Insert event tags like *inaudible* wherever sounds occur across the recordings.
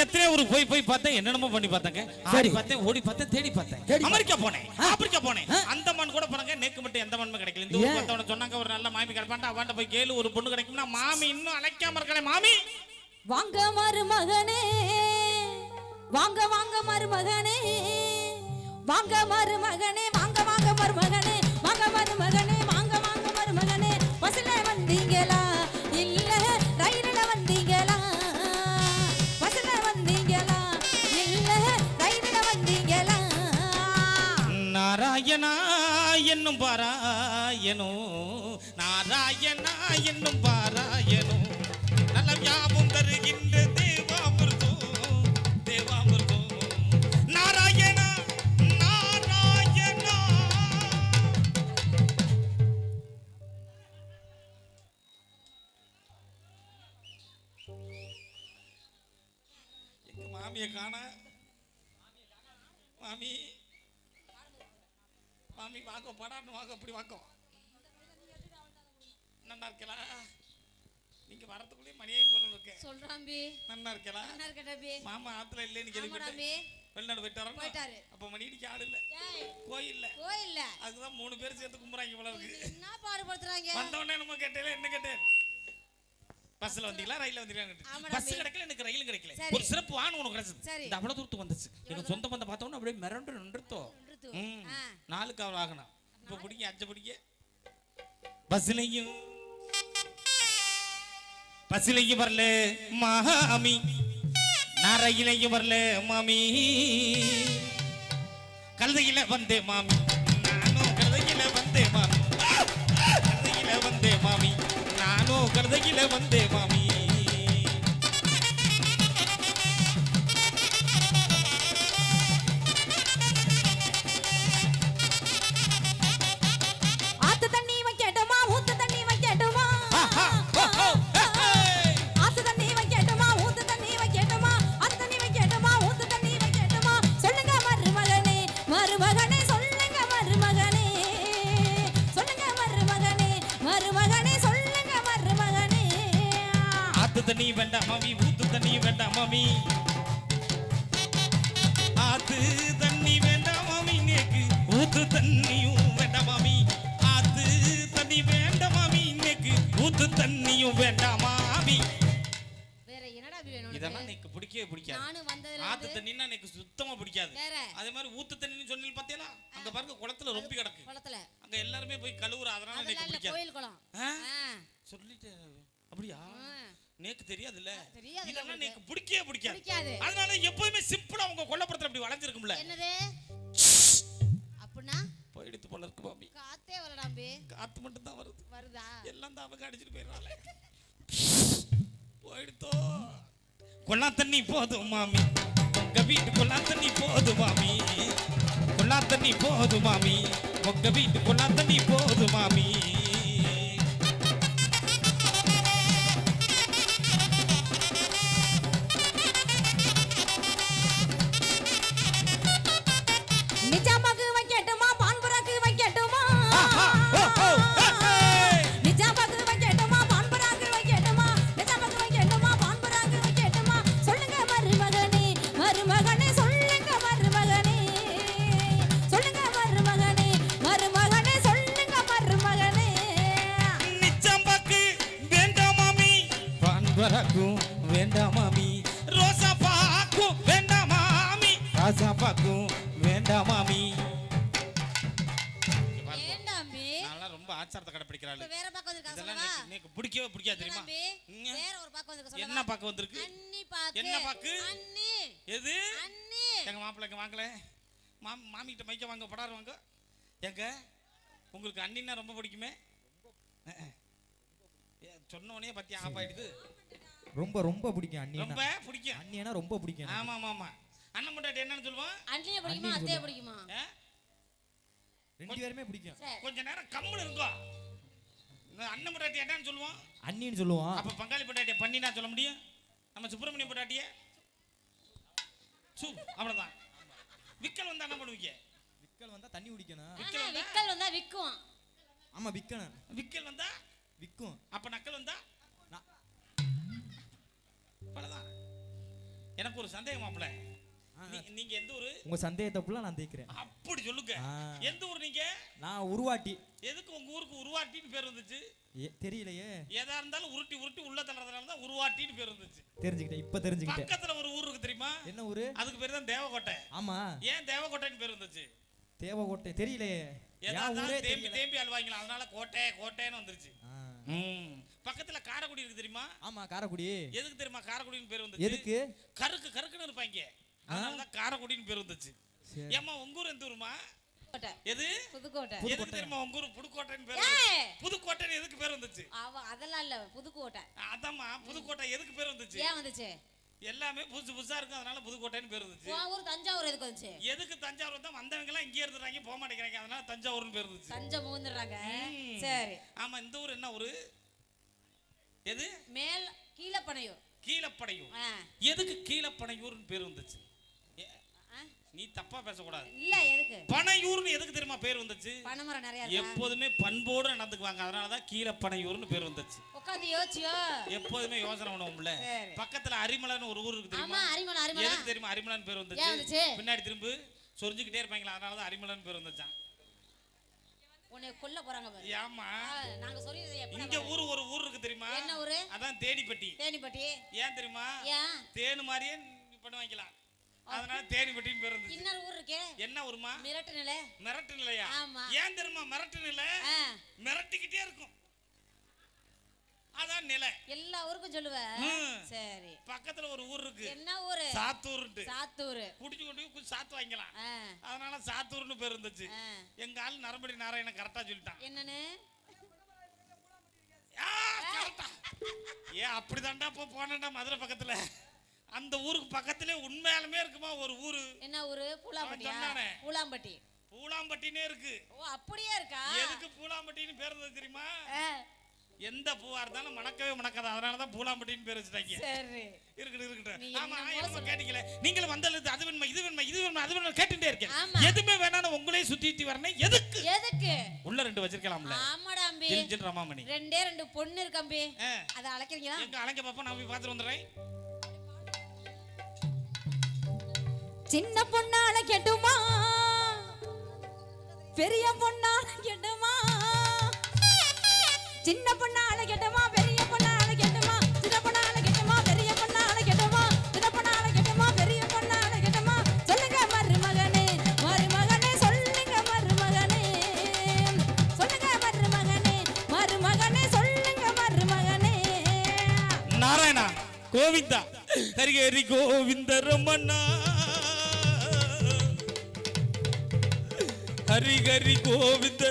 எத்தனை ஊருக்கு போய் போய் பார்த்தேன் என்னென்னமோ பண்ணி பார்த்தாங்க ஆடி சரி. பார்த்தேன் ஓடி பார்த்தேன் தேடி பார்த்தேன் அமெரிக்கா போனேன். ஆப்பிரிக்கா போனேன். அந்த மண் கூட போனாங்க நேக்கு மட்டும் எந்த மண்ணும் கிடைக்கல இந்த ஊருக்கு ஏன்? வந்தவன சொன்னாங்க ஒரு நல்ல மாமி கிடைப்பான்ட்டு அவன்கிட்ட போய் கேளு ஒரு பொண்ணு கிடைக்கும்னா மாமி இன்னும் அழைக்காம இருக்கலே மாமி வாங்க மருமகனே வாங்க வாங்க மருமகனே வாங்க மருமகனே வாங்க வாங்க மருமகனே நாராயணா என்னும் பாராயணோ. நாராயணா என்னும் பாராயணோ. நல்ல ஞாபகம் தருகின்ற தேவாமிர்தோ தேவாமிர்தோ நாராயணா நாராயணா. எங்க மாமியை காண? மாமி. மாமி வாங்க படான்னு வாங்க அப்படி வாங்க. நல்லா இருக்கலாம் நீங்க வரதுக்குள்ளே மணியாகி பொருள் இருக்கு சொல்றாம்பி. நல்லா இருக்கலாம் என்ன இருக்கட்டபி மாமா ஆத்துல இல்லைன்னு கேள்விப்பட்டேன். வெளிநாடு போயிட்டாரா போயிட்டாரு. அப்ப மணி அடிக்க ஆள் இல்ல. கோயில்ல. கோயில்ல. அதுதான் மூணு பேர் சேர்த்து கும்புறாங்க போல இருக்கு என்ன பாடுபடுத்துறாங்க? வந்தவொடனே நம்ம கேட்டேல என்ன கேட்டேன்? பஸ்ல. வந்தீங்களா? ரயில்ல வந்தீங்களா பஸ். கிடைக்கல எனக்கு ரயில் கிடைக்கல. ஒரு சிறப்பு வான் உனக்கு கிடைச்சது. இந்த அவ்வளவு தூரத்து வந்துச்சு. எனக்கு சொந்த பந்த பார்த்தோன்னு அப்படியே மிரண்டு நின்றுத்தோம் ஆ. நாலுக்கு அவள் ஆகணும். இப்ப பிடிக்க அஞ்சு பிடிக்க பஸ்லையும் பஸ்லையும் வரல மாமி. நான் ரயிலையும் வரல மாமி. கழுதையில வந்தே மாமி. நானும் கழுதையில வந்தே மாமி. கழுதையில வந்தே மாமி. நானும் கழுதையில வந்தே மாமி. தண்ணி வேண்டாம் மாமி. ஊத்து தண்ணி வேண்டாம் மாமி. ஆத்து தண்ணி வேண்டாம் மாமி. நேக்கு ஊத்து தண்ணியும் வேண்டாம் மாமி. ஆத்து தண்ணி வேண்டாம் மாமி. நேக்கு ஊத்து தண்ணியும் வேண்டாம் மாமி. இதெல்லாம் எனக்கு பிடிக்கவே பிடிக்காது. ஆத்து தண்ணின்னா எனக்கு சுத்தமா பிடிக்காது. அதே மாதிரி ஊத்து தண்ணின்னு சொன்னீங்க பாத்தீங்களா? அங்க பாருங்க குளத்துல ரொம்ப கிடக்கு. அங்க எல்லாருமே போய் கழுவுற அதனால எனக்கு பிடிக்காது. சொல்லிட்டு அப்படியா. நேக்கு தெரியாதுல்ல? இதெல்லாம். எனக்கு பிடிக்கவே பிடிக்காது. அதனால எப்பவுமே சிம்பிளா உங்க கொல்லப்புறத்துல அப்படி வளைஞ்சிருக்கும்ல. என்னது? அப்படின்னா? போயிடுத்து போல இருக்கு மாமி காத்தே வரடாம்பி காத்து மட்டும் தான் வருது. வருதா? எல்லாம் தான் அவங்க அடிச்சிட்டு போயிடுறாங்களே போயிடுத்தோ. கொள்ளா தண்ணி போதும் மாமி. உங்க வீட்டு கொள்ளா தண்ணி போதும் மாமி. கொள்ளா தண்ணி போதும் மாமி. உங்க வீட்டு கொள்ளா தண்ணி போதும் மாமி. பிடிக்கவே பிடிக்காது தெரியுமா? ஏண்டாம்பி ம். வேற ஒரு பக்கம் வந்திருக்க என்ன பார்க்க வந்திருக்கு? அண்ணி பாக்கு. என்ன பாக்கு? அண்ணி எது? அண்ணி எங்க மாப்பிள்ளைங்க வாங்கல. மாம் மாமிகிட்ட மைக்க வாங்க படாரு வாங்க. எங்க உங்களுக்கு அண்ணின்னா ரொம்ப பிடிக்குமே? சொன்ன உடனே பத்தி ஆஃப் ஆயிடுது. ரொம்ப ரொம்ப பிடிக்கும் அண்ணியனா ரொம்ப பிடிக்கும். அண்ணியனா ரொம்ப பிடிக்கும். ஆமா ஆமா ஆமா. அண்ணன் முன்னாடி என்னன்னு சொல்லுவான் அண்ணியை பிடிக்குமா அத்தையை. பிடிக்குமா? ரெண்டு பேருமே பிடிக்கும். கொஞ்ச நேரம் கம்முன்னு இருக்கோ நான் அண்ணன் பொண்டாட்டி என்னன்னு சொல்லுவோம். அண்ணின்னு சொல்லுவான் அப்ப பங்காளி பொண்டாட்டிய பண்ணினா சொல்ல முடியும்? நம்ம சுப்பிரமணிய பொண்டாட்டிய? சு அவ்வளவுதான். விக்கல் வந்தா என்ன பண்ணுவீங்க? விக்கல் வந்தா தண்ணி குடிக்கணும். விக்கல் வந்தா? விக்கல் வந்தா விக்கும் ஆமா விக்கணும். விக்கல் வந்தா? விக்கும். அப்ப நக்கல் வந்தா? நான் அவ்வளவுதான். எனக்கு ஒரு சந்தேகம் மாப்பிள ஆ. நீ- நீங்க எந்த ஊரு? உங்க சந்தேகத்தை ஃபுல்லா நான் தீக்கிறேன் அப்படி சொல்லுங்க. எந்த ஊர் நீங்க? நான் உருவாட்டி. எதுக்கு உங்க ஊருக்கு உருவாட்டின்னு பேர் வந்துச்சு? தெரியலையே. எதா இருந்தாலும் உருட்டி உருட்டி உள்ள தள்ளுறதுனால தான் உருவாட்டின்னு பேர் வந்துச்சு. தெரிஞ்சுக்கிட்டேன் இப்ப தெரிஞ்சுக்கிட்டேன். பக்கத்துல ஒரு ஊர் இருக்கு தெரியுமா? என்ன ஊரு? அதுக்கு பேர் தான் தேவக்கோட்டை ஆமா. ஏன் தேவக்கோட்டைன்னு பேர் வந்துச்சு? தேவகோட்டை தெரியலையே. தேம்பி தேம்பி அழுவாங்களா? அதனால கோட்டை கோட்டைன்னு வந்துருச்சு. பக்கத்துல காரைக்குடி இருக்கு தெரியுமா? ஆமா காரைக்குடி. எதுக்கு தெரியுமா காரைக்குடின்னு பேர் வந்துச்சு? எதுக்கு? கருக்கு கருக்குன்னு இருப்பாங்க. அதனால தான் காரைக்குடின்னு பேர் வந்துச்சு. ஏம்மா உங்க ஊர் எந்த ஊருமா எது? புதுக்கோட்டை. எதுக்கு தெரியுமா உங்க ஊர் புதுக்கோட்டைன்னு பேர்? புதுக்கோட்டைன்னு எதுக்கு பேர் வந்துச்சு? அதெல்லாம் இல்ல புதுக்கோட்டை. அதாம்மா புதுக்கோட்டை எதுக்கு பேர் வந்துச்சு? ஏன் வந்துச்சு? எல்லாமே புதுசு புதுசா இருக்கும் அதனால புதுக்கோட்டைன்னு பேர் ஊர் தஞ்சாவூர் எதுக்கு வந்துச்சு? எதுக்கு தஞ்சாவூர் தான் வந்தவங்க எல்லாம் இங்கே இருந்துறாங்க போக மாட்டேங்கிறாங்க அதனால தஞ்சாவூர்னு பேர் இருந்துச்சு. சரி. ஆமா இந்த ஊர் என்ன ஊரு? எது? மேல் கீழப்பனையூர். கீழப்படையூர் ஆ. எதுக்கு கீழப்பனையூர்னு பேர் வந்துச்சு? நீ தப்பா பேசக்கூடாது. இல்ல எதுக்கு? பனையூர்னு எதுக்கு தெரியுமா பேர் வந்துச்சு? பனைமரம் நிறைய எப்போதுமே பண்போடு நடந்துக்குவாங்க. அதனாலதான் கீழப்பனையூர்னு பேர் வந்துச்சு. உட்காந்து யோசிச்சியோ? எப்போதுமே யோசனை பண்ணுவோம்ல. பக்கத்துல அரிமலைன்னு ஒரு ஊர் இருக்கு தெரியுமா? அரிமளம் எதுக்கு தெரியுமா அரிமலைன்னு பேர் வந்துச்சு? பின்னாடி திரும்பி. சொரிஞ்சுக்கிட்டே இருப்பாங்களா அதனாலதான் அரிமலைன்னு பேர் வந்துச்சான் உன்னை கொல்ல போறாங்க பாரு. நாங்க இங்க எப்ப ஊரு ஒரு ஊர் இருக்கு தெரியுமா? என்ன ஊரு? அதான் தேடிப்பட்டி தேனிப்பட்டி. ஏன் தெரியுமா? ஏன்? தேனு மாதிரியே பண்ணுவாங்களாம் அதனால தேடிப்பட்டின்னு பேர் இருந்துச்சு இன்னொரு ஊர் இருக்கே. என்ன ஊருமா? மிரட்டு நிலை. மிரட்டு நிலையா? ஆமா. ஏன் தெரியுமா? மிரட்டு நிலை? மிரட்டிக்கிட்டே இருக்கும். அதான் நிலை. எல்லா ஊருக்கும் சொல்லுவ. ம். சரி. பக்கத்துல ஒரு ஊர் இருக்கு. என்ன ஊரு? சாத்தூர்ன்ட்டு. சாத்தூர். குடிச்சு கொண்டு கொஞ்சம் சாத்து வாங்கிக்கலாம். அதனால சாத்தூர்னு பேர் இருந்துச்சு. எங்க ஆள் நரம்படி நாராயணன் கரெக்டா சொல்லிட்டான். என்னன்னு. ஏன் அப்படிதான்டா இப்போ போனேன்டா மதுரை பக்கத்துல. அந்த ஊருக்கு பக்கத்திலே உண்மையாலுமே இருக்குமா ஒரு ஊரு? என்ன ஊரு? பூலாம்பட்டியா சொன்னானே. பூலாம்பட்டி. பூலாம்பட்டினே இருக்கு. ஓ அப்படியே இருக்கா? எதுக்கு பூலாம்பட்டின்னு பேர் தெரியுமா? எந்த பூவா இருந்தாலும் மணக்கவே மணக்காது. அதனாலதான் பூலாம்பட்டின்னு பேர் வச்சுட்டாங்க. சரி. இருக்கட்டும் இருக்கட்டும் ஆமா என்னமோ. கேட்டீங்களே. நீங்களும் வந்தது அது வேணுமா இது வேணுமா இது வேணுமா அது வேணுமா கேட்டுட்டே இருக்கேன். எதுவுமே வேணாம் உங்களே சுத்தி சுத்தி வரணும் எதுக்கு? எதுக்கு? உள்ள ரெண்டு வச்சிருக்கலாம்ல. ஆமாடா அம்பி ஜில் ஜில் ரமாமணி. ரெண்டே ரெண்டு பொண்ணு இருக்கு அம்பி ஆ. அதை அழைக்கிறீங்களா? எங்க அலைங்க பாப்பா நான் போய் பார்த்துட்டு வந்துடுறேன். சின்ன பொண்ணால கெட்டுமா? பெரிய பொண்ணால கெட்டுமா? சின்ன பொண்ணால கெட்டுமா? பெரிய பொண்ணால கெட்டுமா? சின்ன பொண்ணால கெட்டுமா? பெரிய பொண்ணால கெட்டுமா? சின்ன பொண்ணால கெட்டுமா? பெரிய பொண்ணால கெட்டுமா? சொல்லுங்க மருமகனே. மருமகனே சொல்லுங்க மருமகனே. சொல்லுங்க மருமகனே. மருமகனே சொல்லுங்க மருமகனே. நாராயணா கோவிந்தா. ஹரி ஹரி கோவிந்த ரமணா. ஹரி ஹரி கோவிந்த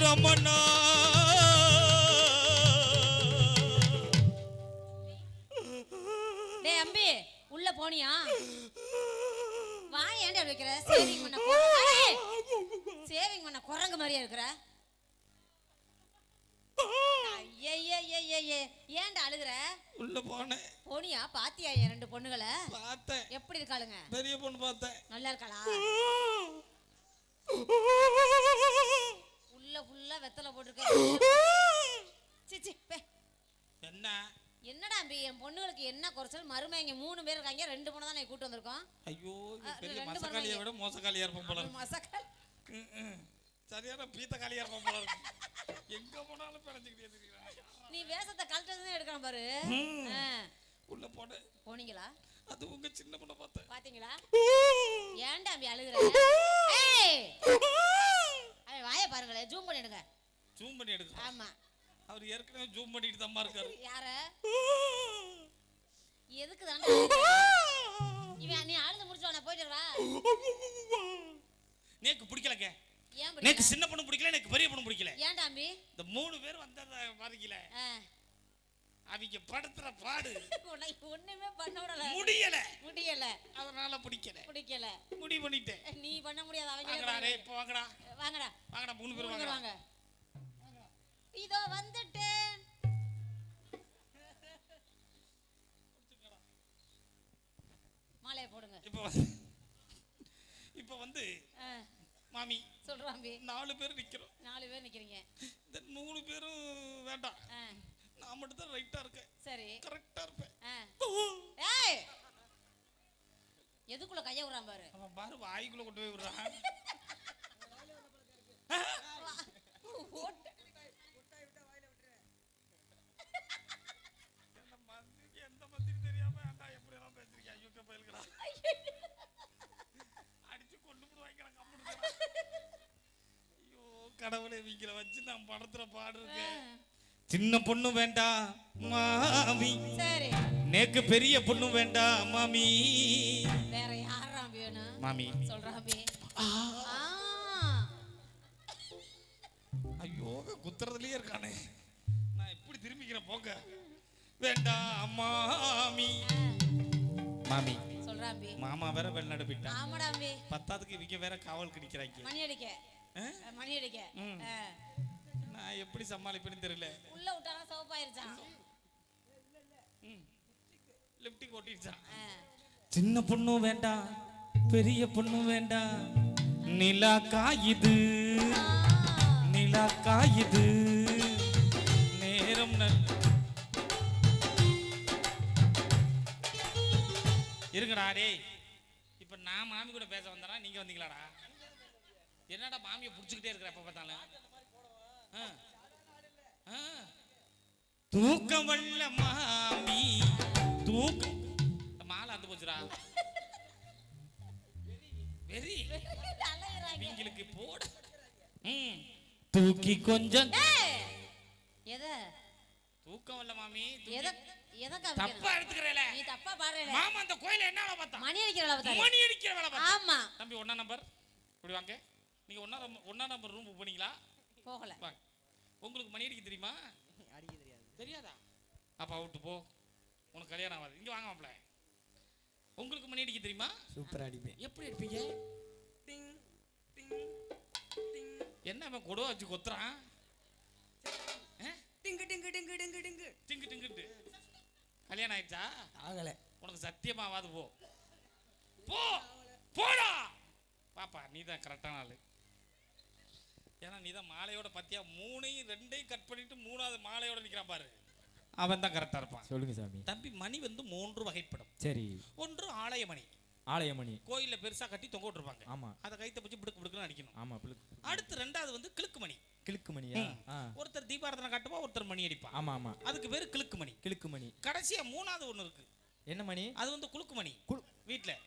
ரமணா. டேய் அம்பி உள்ள போனியா? வா ஏன்டா வைக்கிற? சேவிங் பண்ண சேவிங் பண்ண குரங்கு மாதிரியா இருக்கிற? ஏன்டா அழுகுற? உள்ள போனேன். போனியா? பாத்தியா என் ரெண்டு பொண்ணுகளை? பார்த்தேன். எப்படி இருக்காளுங்க? பெரிய பொண்ணு பார்த்தேன். நல்லா இருக்காளா உள்ள ஃபுல்லா வெத்தலை போட்டிருக்க சிச்சி பே என்ன என்னடா அம்பி என் பொண்ணுகளுக்கு என்ன குறைச்சல்? மருமைங்க மூணு பேர் இருக்காங்க ரெண்டு பொண்ணு தான் கூட்டு வந்திருக்கோம். ஐயோ பெரிய மசக்காளியை. விட மோசக்காளியா இருப்பான் போல இருக்கு. மசக்கல் ம், ம். சரியான பீத்தக்காளியா இருப்பான் போல எங்க போனாலும் பிழைஞ்சுக்கிட்டே நீ வேஷத்தை கழட்டதுன்னு எடுக்கணும் பாரு. உள்ள போனேன் போனீங்களா? அது உங்க சின்ன பொண்ணை பார்த்தேன் பாத்தீங்களா? ஏன்டா அப்படி அழுகுற? அவன் வாயை பாருங்களேன் ஜூம் பண்ணிடுங்க ஜூம் பண்ணி எடுக்க ஆமா. அவர் ஏற்கனவே ஜூம் பண்ணிட்டு தான் இருக்காரு யார? எதுக்கு இவன் நீ அழுது முடிச்சு நான் போயிட்டு வா நேக்கு பிடிக்கலங்க ஏன் நேக்கு? சின்ன பொண்ணு பிடிக்கல எனக்கு பெரிய பொண்ணு பிடிக்கல. ஏன்டா அம்பி இந்த மூணு பேர் வந்தத ஆ. அவங்க படுத்துற பாடு. ஒண்ணுமே பண்ண விடல. முடியல. முடியல. அதனால பிடிக்கல. பிடிக்கல. முடிவு பண்ணிட்டேன். நீ பண்ண முடியாது அவங்க இப்போ வாங்கடா. வாங்கடா. வாங்கடா மூணு பேர் வாங்க. இதோ வந்துட்டேன். இப்போ வந்து இப்போ வந்து மாமி சொல்றான் அம்பி நாலு பேர் நிக்கிறோம். நாலு பேர் நிக்கிறீங்க. இந்த மூணு பேரும் வேண்டாம். நான் மட்டும் தான் ரைட்டா இருக்கேன். சரி. கரெக்டா இருப்பேன். ஏய்! எதுக்குள்ள கைய விடுறான் பாரு? அவன் பாரு வாய்க்குள்ள கொண்டு போய் விடுறான். *laughs* கடவுளை வீக்கில வச்சு நான் படத்துல பாடுறேன் சின்ன பொண்ணு வேண்டாம் மாமி நேக்கு பெரிய பொண்ணு வேண்டாம் மாமி வேற யாராம் வேணும்? மாமி. ஆ. ஐயோ குத்துறதுலயே இருக்கானே. நான் எப்படி திரும்பிக்கிறேன் போங்க. வேண்டாம் மாமி. மாமி மாமா வேற வெளிநாடு போயிட்டான். பத்தாவதுக்கு இவங்க வேற காவல் கிடைக்கிறாங்க. மணி அடிக்க. மணி அடிக்க. நான் எப்படி சமாளிப்பேன்னு தெரியல. உள்ள விட்டானா சிவப்பாயிருச்சான் லிப்டிக் ஓட்டிடுச்சான். சின்ன பொண்ணு வேண்டாம் பெரிய பொண்ணு வேண்டாம். நிலா காயுது. நிலா காயுது. நேரம் இருங்கடா டேய். இப்ப நான் மாமி கூட பேச வந்தனா நீங்க வந்தீங்களாடா? என்னடா மாமியை புடிச்சுக்கிட்டே இருக்கிற எப்ப பார்த்தாலும். தூக்கம் வல்ல மாமி. தூக்கம். மாலை அந்த போச்சுடா. வெறி. நீங்களுக்கு போட. ம். தூக்கி கொஞ்சம். எதை? தூக்கம் வரல மாமி தூக்கி- தப்பா எடுத்துக்கிறேல. நீ தப்பா பாடுற மாமா அந்த கோயில என்ன வேலை பார்த்தா? மணி அடிக்கிற வேலை பார்த்தாரு. மணி அடிக்கிற வேலை பார்த்தா? ஆமா. தம்பி ஒண்ணா நம்பர் இப்படி வாங்க. நீங்க ஒண்ணா நம்பர் ஒண்ணா நம்பர் ரூம் புக் பண்ணீங்களா போகல. உங்களுக்கு மணி அடிக்க தெரியுமா? அடிக்க தெரியாது. தெரியாதா? அப்ப அவுட்டு போ. உனக்கு கல்யாணம் ஆகாது. இங்க வாங்க உங்களுக்கு மணி அடிக்க தெரியுமா? சூப்பரா அடிப்பேன் எப்படி அடிப்பீங்க? என்ன அவன் கொடுவா வச்சு கொத்துறான்? டிங்கு டிங்கு டிங்கு டிங்கு டிங்கு. டிங்கு டிங்குட்டு கல்யாணம் ஆயிடுச்சா? ஆகல. உனக்கு சத்தியமாவாது போ. போ. போடா. பாப்பா நீ தான் கரெக்டான ஆளு. ஏன்னா நீ தான் மாலையோட பத்தியா? மூணையும் ரெண்டையும் கட் பண்ணிட்டு மூணாவது மாலையோட நிக்கிறான் பாரு. அவன் தான் கரெக்டா இருப்பான். சொல்லுங்க சாமி. தம்பி மணி வந்து மூன்று வகைப்படும். சரி. ஒன்று ஆலய மணி ஆலயமணி. கோயில்ல பெருசா கட்டி தொங்க விட்டுருப்பாங்க. ஆமா. அதை கைத்த பிடிச்சி பிடுக்கு பிடுக்குன்னு அடிக்கணும். ஆமா பிளு- அடுத்து ரெண்டாவது வந்து கிழக்கு மணி கிழக்கு மணியா? ஆ. ஒருத்தர் தீபாரதனை காட்டுவா ஒருத்தர் மணி அடிப்பான். ஆமா ஆமா. அதுக்கு பேரு கிழக்கு மணி கிழக்கு மணி கடைசியா மூணாவது ஒண்ணு இருக்கு. என்ன மணி? அது வந்து குலுக்கு மணி குலு- வீட்ல.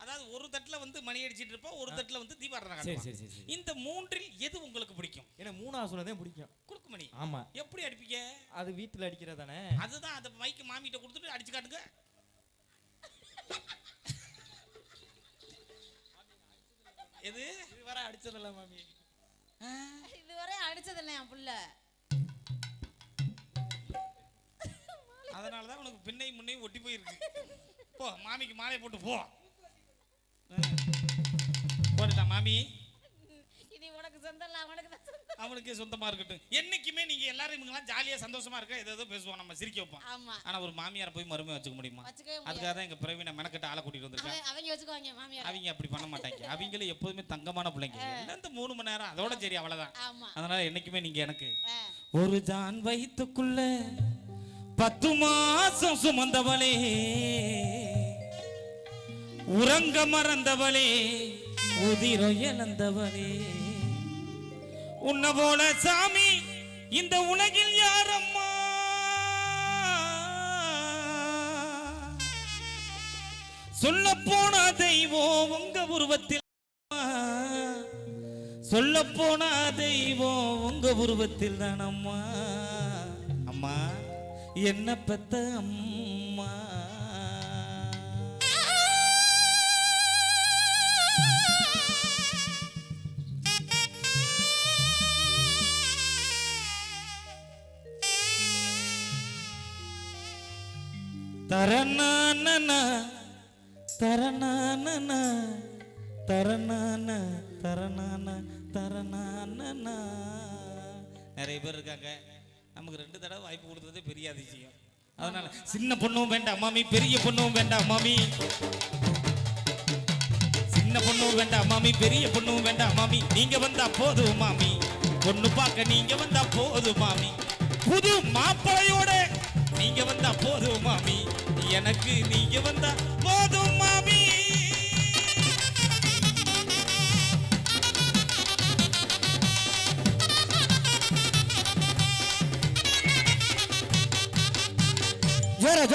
அதாவது ஒரு தட்டுல வந்து மணி அடிச்சிட்டு இருப்போம் ஒரு தட்டுல வந்து தீபாரதனை சரி சரி சரி இந்த மூன்றில் எது உங்களுக்கு பிடிக்கும்? எனக்கு மூணாவது சொன்னதே பிடிக்கும். குலுக்கு மணி ஆமா. எப்படி அடிப்பீங்க? அது வீட்டுல அடிக்கிறதானே அதுதான் அந்த மைக்கு மாமிகிட்ட கொடுத்துட்டு அடிச்சு காட்டுங்க. எது? இது வர அடிச்சதில்ல மாமி. இதுவரை அடிச்சது இல்லை என் புள்ள. அதனால தான் உனக்கு பின்னையும் முன்னையும் ஒட்டி போயிருக்கு. போ மாமிக்கு மாலை போட்டு போ. போட்டுட்டா மாமி? இது உனக்கு சொந்தம் தான் அவனுக்கே சொந்தமா இருக்கட்டும். என்னைக்குமே நீங்க எல்லாரும் இவங்கெல்லாம் ஜாலியா சந்தோஷமா இருக்க ஏதோ பேசுவோம் நம்ம சிரிக்க வைப்போம். ஆனா ஒரு மாமியாரை போய் மறுமையை வச்சுக்க முடியுமா? அதுக்காக தான் எங்க பிரவீனை மெனக்கட்ட ஆளை கூட்டிட்டு வந்திருக்கேன். அவன் அவங்க வச்சுக்குவாங்க மாமியார். அவங்க அப்படி பண்ண மாட்டாங்க. அவங்களும் எப்போதுமே தங்கமான பிள்ளைங்க. எல்லாம் மூணு மணி நேரம்? அதோட சரி அவ்வளவுதான். அதனால என்னைக்குமே நீங்க எனக்கு. ஒரு ஜான் வயிற்றுக்குள்ள பத்து மாசம் சுமந்தவளே. உறங்க மறந்தவளே உதிரம் இழந்தவளே. உன்ன போல சாமி இந்த உலகில் யாரம்மா? சொல்ல போன தெய்வம் உங்க உருவத்தில். சொல்ல போன தெய்வம் உங்க உருவத்தில் தானம்மா? அம்மா என்ன பெத்த அம்மா. தரணான தரணான தரணான தரணான தரணான நிறைய பேர் இருக்காங்க. நமக்கு ரெண்டு தடவை வாய்ப்பு கொடுத்ததே பெரிய அதிசயம். அதனால சின்ன பொண்ணும் வேண்டாம் மாமி பெரிய பொண்ணும் வேண்டாம் மாமி. சின்ன பொண்ணும் வேண்டாம் மாமி பெரிய பொண்ணும் வேண்டாம் மாமி. நீங்க வந்தா போதும் மாமி. பொண்ணு பார்க்க நீங்க வந்தா போதும் மாமி. புது மாப்பிளையோட நீங்க வந்தா போதும் மாமி. எனக்கு நீங்க வந்தா போதும் மாமி.